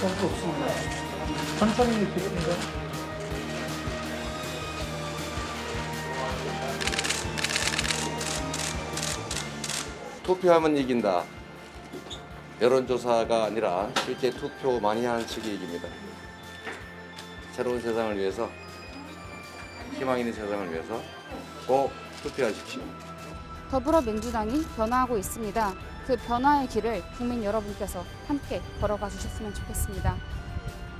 점프 없습니다. 천천히 드립니다. 투표하면 이긴다. 여론조사가 아니라 실제 투표 많이 하는 측이 이깁니다. 새로운 세상을 위해서, 희망 있는 세상을 위해서 꼭 투표하십시오. 더불어민주당이 변화하고 있습니다. 그 변화의 길을 국민 여러분께서 함께 걸어가 주셨으면 좋겠습니다.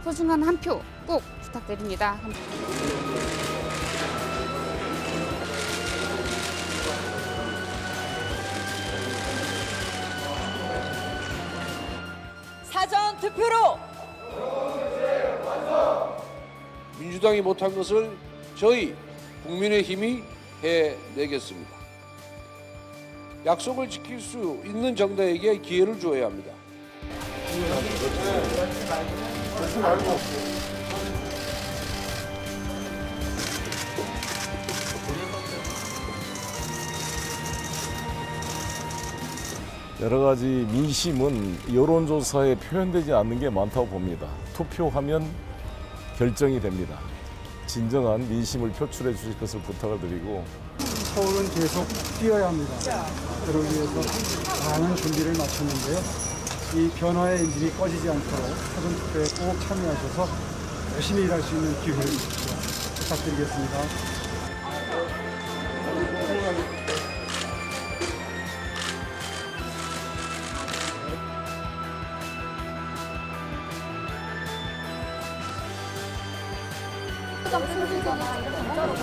소중한 한 표 꼭 부탁드립니다. 사전 투표로 민주당이 못한 것을 저희 국민의힘이 해내겠습니다. 약속을 지킬 수 있는 정당에게 기회를 주어야 합니다. 여러 가지 민심은 여론조사에 표현되지 않는 게 많다고 봅니다. 투표하면 결정이 됩니다. 진정한 민심을 표출해 주실 것을 부탁을 드리고 서울은 계속 뛰어야 합니다. 그러기 위해서 많은 준비를 마쳤는데요. 이 변화의 엔진이 꺼지지 않도록 사전 투표에 꼭 참여하셔서 열심히 일할 수 있는 기회를. 부탁드리겠습니다. 진짜 무슨 진짜 진짜로.